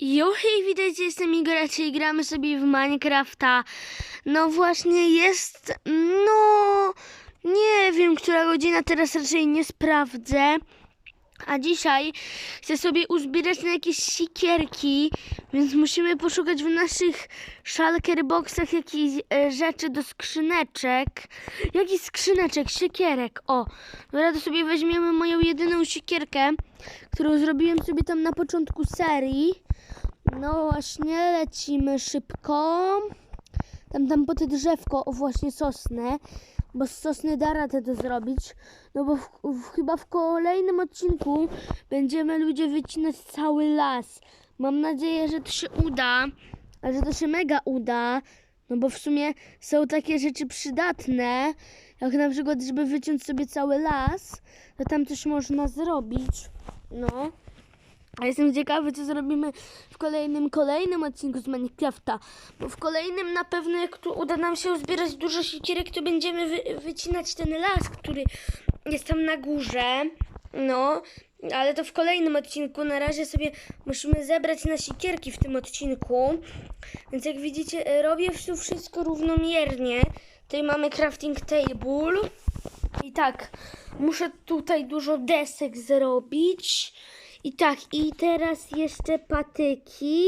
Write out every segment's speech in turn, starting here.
Hej, witajcie, jestem Igor, dzisiaj gramy sobie w Minecrafta. No właśnie jest, no, nie wiem, która godzina, teraz raczej nie sprawdzę. A dzisiaj chcę sobie uzbierać na jakieś sikierki, więc musimy poszukać w naszych shulker boxach jakichś e, rzeczy do skrzyneczek. Jakiś skrzyneczek, siekierek, o. Dobra, to sobie weźmiemy moją jedyną siekierkę, którą zrobiłem sobie tam na początku serii. No właśnie, lecimy szybko. Tam, tam po te drzewko, o właśnie sosnę, bo z sosny da radę to zrobić. No bo w, w, chyba w kolejnym odcinku będziemy ludzie wycinać cały las. Mam nadzieję, że to się uda, a że to się mega uda. No bo w sumie są takie rzeczy przydatne, jak na przykład, żeby wyciąć sobie cały las, to tam coś można zrobić. No. A jestem ciekawy, co zrobimy w kolejnym, kolejnym odcinku z Minecrafta. Bo w kolejnym na pewno, jak tu uda nam się uzbierać dużo siekierek, to będziemy wy, wycinać ten las, który jest tam na górze. No, ale to w kolejnym odcinku. Na razie sobie musimy zebrać na siekierki w tym odcinku. Więc jak widzicie, robię tu wszystko równomiernie. Tutaj mamy crafting table. I tak, muszę tutaj dużo desek zrobić. I tak, i teraz jeszcze patyki.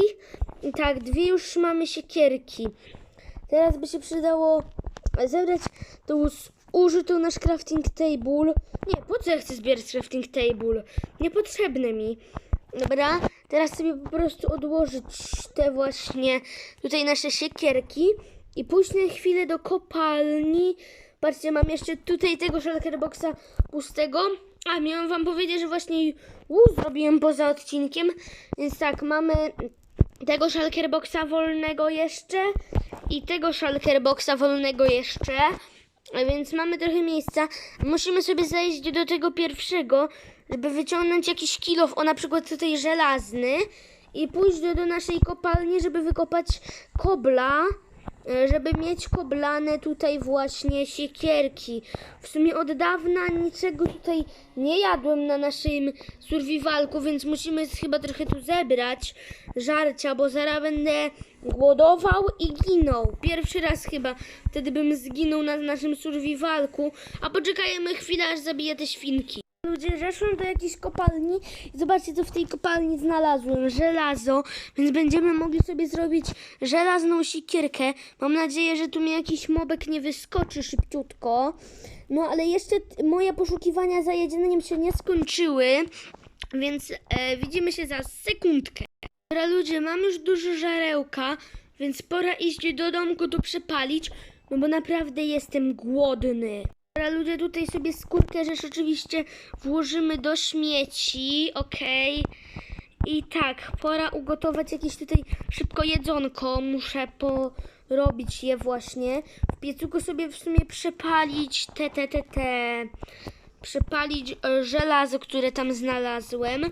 I tak, dwie już mamy siekierki. Teraz by się przydało zebrać tą użytą nasz crafting table. Nie, po co ja chcę zbierać crafting table? Niepotrzebne mi. Dobra, teraz sobie po prostu odłożyć te właśnie tutaj nasze siekierki i pójść na chwilę do kopalni. Patrzcie, mam jeszcze tutaj tego shulker boxa pustego. A, miałam wam powiedzieć, że właśnie u, zrobiłem poza odcinkiem. Więc tak, mamy tego shulker boxa wolnego jeszcze i tego shulker boxa wolnego jeszcze. A Więc mamy trochę miejsca. Musimy sobie zejść do tego pierwszego, żeby wyciągnąć jakiś kilof, o na przykład tutaj żelazny i pójść do, do naszej kopalni, żeby wykopać kobla, żeby mieć koblane tutaj właśnie siekierki. W sumie od dawna niczego tutaj nie jadłem na naszym survivalku, więc musimy chyba trochę tu zebrać żarcia, bo zaraz będę głodował i ginął. Pierwszy raz chyba wtedy bym zginął na naszym survivalku, a poczekajmy chwilę, aż zabiję te świnki. Ludzie, zeszłem do jakiejś kopalni i zobaczcie, co w tej kopalni znalazłem. Żelazo, więc będziemy mogli sobie zrobić żelazną sikierkę. Mam nadzieję, że tu mi jakiś mobek nie wyskoczy szybciutko. No, ale jeszcze moje poszukiwania za jedzeniem się nie skończyły, więc e, widzimy się za sekundkę. Dobra, ludzie, mam już dużo żarełka, więc pora iść do domku to przepalić, no bo naprawdę jestem głodny. Dobra, ludzie, tutaj sobie skórkę rzecz oczywiście włożymy do śmieci, okej. I tak, pora ugotować jakieś tutaj szybko jedzonko. Muszę porobić je właśnie. W piecuku sobie w sumie przepalić te, te, te, te. Przepalić e, żelazo, które tam znalazłem.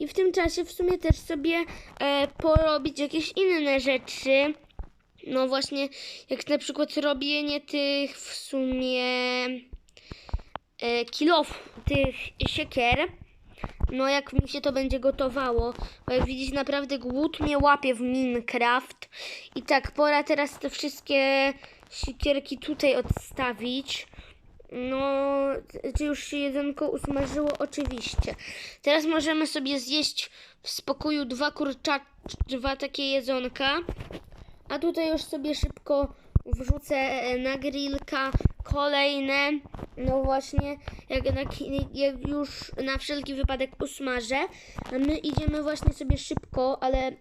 I w tym czasie w sumie też sobie e, porobić jakieś inne rzeczy. No właśnie, jak na przykład robienie tych w sumie e, kilofów, tych siekier. No jak mi się to będzie gotowało, bo jak widzicie naprawdę głód mnie łapie w Minecraft. I tak, pora teraz te wszystkie siekierki tutaj odstawić. No, czy już się jedzonko usmażyło? Oczywiście. Teraz możemy sobie zjeść w spokoju dwa kurczacze, dwa takie jedzonka. A tutaj już sobie szybko wrzucę e, na grillka kolejne. No właśnie, jak, na, jak już na wszelki wypadek usmażę. A my idziemy właśnie sobie szybko, ale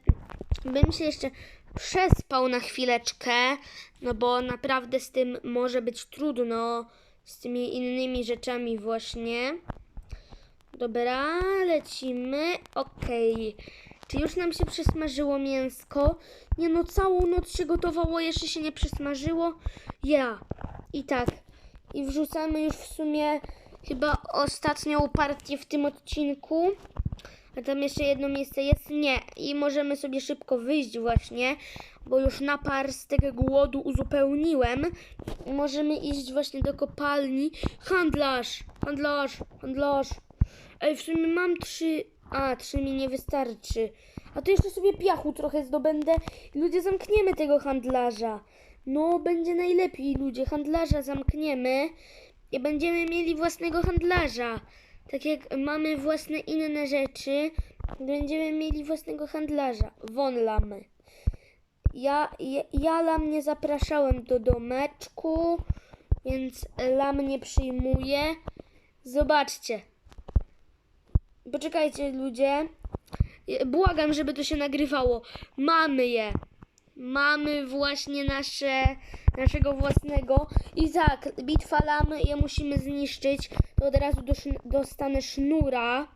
bym się jeszcze przespał na chwileczkę, no bo naprawdę z tym może być trudno, z tymi innymi rzeczami właśnie. Dobra, lecimy. Okej. Czy już nam się przesmażyło mięsko? Nie no, całą noc się gotowało, jeszcze się nie przesmażyło. Ja. I tak. I wrzucamy już w sumie chyba ostatnią partię w tym odcinku. A tam jeszcze jedno miejsce jest? Nie. I możemy sobie szybko wyjść właśnie, bo już napar z tego głodu uzupełniłem. Możemy iść właśnie do kopalni. Handlarz, handlarz, handlarz. Ej, w sumie mam trzy A, trzy mi nie wystarczy. A to jeszcze sobie piachu trochę zdobędę i ludzie zamkniemy tego handlarza. No, będzie najlepiej, ludzie. Handlarza zamkniemy i będziemy mieli własnego handlarza. Tak jak mamy własne inne rzeczy, będziemy mieli własnego handlarza. Won lamy. Ja, ja, ja lam nie zapraszałem do domeczku, więc lam nie przyjmuję. Zobaczcie. Poczekajcie, ludzie. Błagam, żeby to się nagrywało. Mamy je. Mamy właśnie nasze, naszego własnego. I tak, bitwa lamy, je musimy zniszczyć. To od razu dosz- dostanę sznura.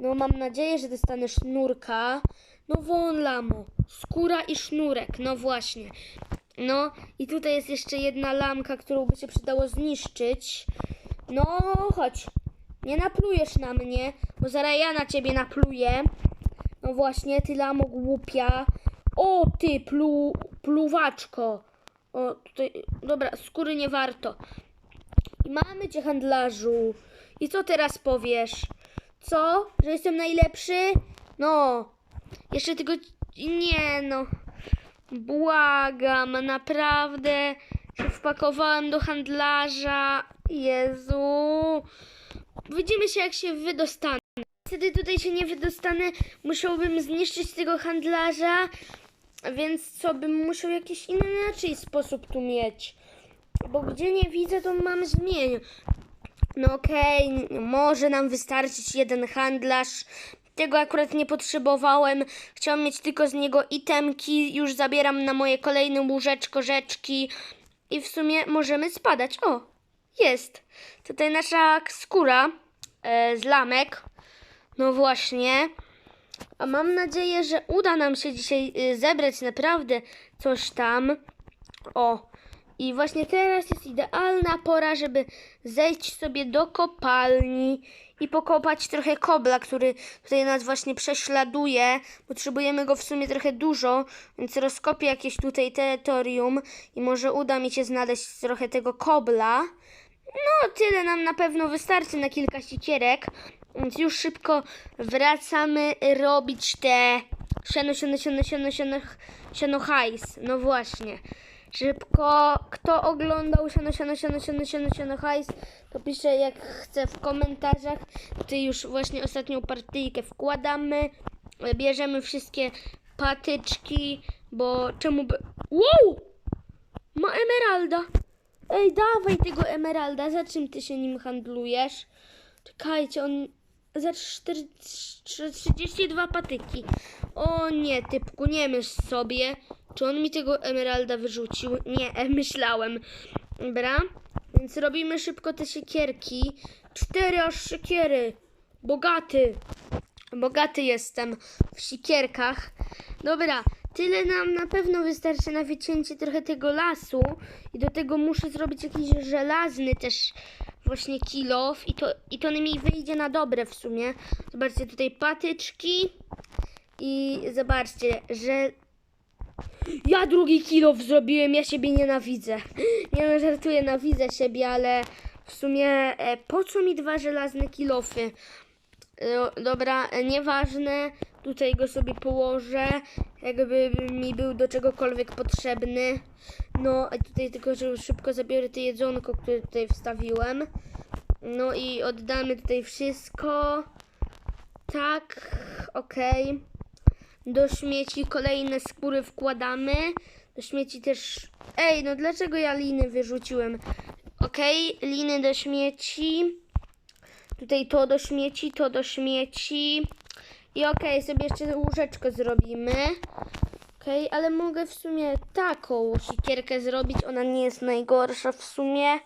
No, mam nadzieję, że dostanę sznurka. No, won lamo. Skóra i sznurek. No właśnie. No, i tutaj jest jeszcze jedna lamka, którą by się przydało zniszczyć. No, chodź. Nie naplujesz na mnie, bo zaraz ja na ciebie napluję. No właśnie, ty lamo głupia. O, ty plu, pluwaczko. O, tutaj, dobra, skóry nie warto. I mamy cię, handlarzu. I co teraz powiesz? Co? Że jestem najlepszy? No. Jeszcze tylko... Nie, no. Błagam, naprawdę się wpakowałem do handlarza. Jezu. Widzimy się, jak się wydostanę. Wtedy tutaj się nie wydostanę, musiałbym zniszczyć tego handlarza, więc co, bym musiał jakiś inaczej sposób tu mieć. Bo gdzie nie widzę, to mam zmień. No okej, może nam wystarczyć jeden handlarz. Tego akurat nie potrzebowałem. Chciałam mieć tylko z niego itemki. Już zabieram na moje kolejne łóżeczko rzeczki. I w sumie możemy spadać. O, jest. Tutaj nasza skóra e, z lamek. No właśnie. A mam nadzieję, że uda nam się dzisiaj y, zebrać naprawdę coś tam. O. I właśnie teraz jest idealna pora, żeby zejść sobie do kopalni i pokopać trochę kobla, który tutaj nas właśnie prześladuje. Potrzebujemy go w sumie trochę dużo, więc rozkopię jakieś tutaj terytorium i może uda mi się znaleźć trochę tego kobla. No, tyle nam na pewno wystarczy na kilka sikierek. Więc już szybko wracamy robić te siano, siano, siano, siano, siano, siano hajs. No właśnie. Szybko, kto oglądał siano, siano, siano, siano, siano, siano hajs, to pisze jak chce w komentarzach. Tutaj już właśnie ostatnią partyjkę wkładamy. Bierzemy wszystkie patyczki, bo czemu by... Wow! Ma emeralda. Ej, dawaj tego emeralda. Za czym ty się nim handlujesz? Czekajcie, on za 4, 32 patyki. O nie, typku, nie myśl sobie. Czy on mi tego emeralda wyrzucił? Nie, myślałem. Dobra, więc robimy szybko te siekierki. Cztery aż siekiery. Bogaty. Bogaty jestem w sikierkach. Dobra, tyle nam na pewno wystarczy na wycięcie trochę tego lasu. I do tego muszę zrobić jakiś żelazny też właśnie kilof. I to, i to mi wyjdzie na dobre w sumie. Zobaczcie tutaj patyczki. I zobaczcie, że ja drugi kilof zrobiłem, ja siebie nienawidzę. Nie no, żartuję, nienawidzę siebie, ale w sumie e, po co mi dwa żelazne kilofy? E, dobra, e, nieważne, tutaj go sobie położę, jakby mi był do czegokolwiek potrzebny. No, a tutaj tylko że szybko zabiorę to jedzonko, które tutaj wstawiłem. No i oddamy tutaj wszystko. Tak, okej. Do śmieci kolejne skóry wkładamy. Do śmieci też... Ej, no dlaczego ja liny wyrzuciłem? Okej, liny do śmieci. Tutaj to do śmieci, to do śmieci. I okej, sobie jeszcze łóżeczko zrobimy. Okej, ale mogę w sumie taką sikierkę zrobić. Ona nie jest najgorsza w sumie.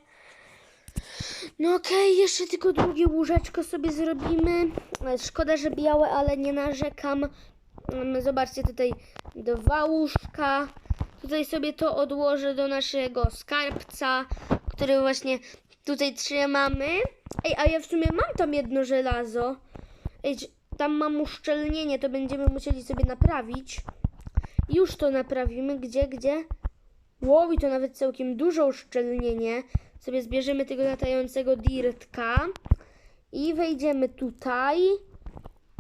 No okej, jeszcze tylko drugie łóżeczko sobie zrobimy. E, Szkoda, że białe, ale nie narzekam. Mm, Zobaczcie tutaj dwa łóżka. Tutaj sobie to odłożę do naszego skarbca, który właśnie tutaj trzymamy. Ej, a ja w sumie mam tam jedno żelazo. Ej, tam mam uszczelnienie, to będziemy musieli sobie naprawić. Już to naprawimy. Gdzie, gdzie? Wow, i to nawet całkiem duże uszczelnienie. Sobie zbierzemy tego latającego dirtka i wejdziemy tutaj.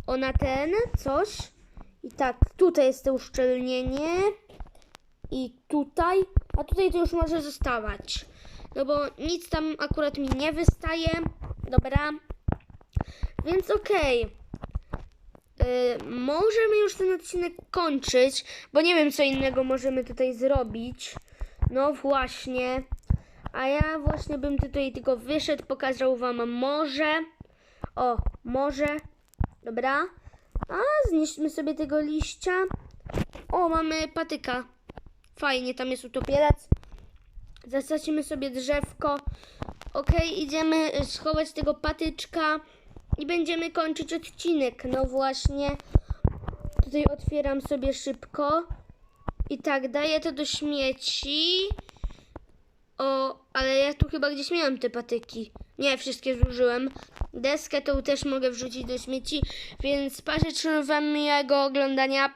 o na ten coś. I tak, tutaj jest to uszczelnienie. I tutaj, a tutaj to już może zostawać. No bo nic tam akurat mi nie wystaje. Dobra. Więc okej. Y, możemy już ten odcinek kończyć, bo nie wiem, co innego możemy tutaj zrobić. No właśnie. A ja właśnie bym tutaj tylko wyszedł, pokazał wam morze. O, morze. Dobra. A, zniszczmy sobie tego liścia. O, mamy patyka. Fajnie, tam jest utopielec. Zasadzimy sobie drzewko. Okej, idziemy y, schować tego patyczka i będziemy kończyć odcinek. No właśnie. Tutaj otwieram sobie szybko. I tak, daję to do śmieci. O, ale ja tu chyba gdzieś miałem te patyki. Nie, wszystkie zużyłem. Deskę tą też mogę wrzucić do śmieci, więc patrzę wam miłego oglądania.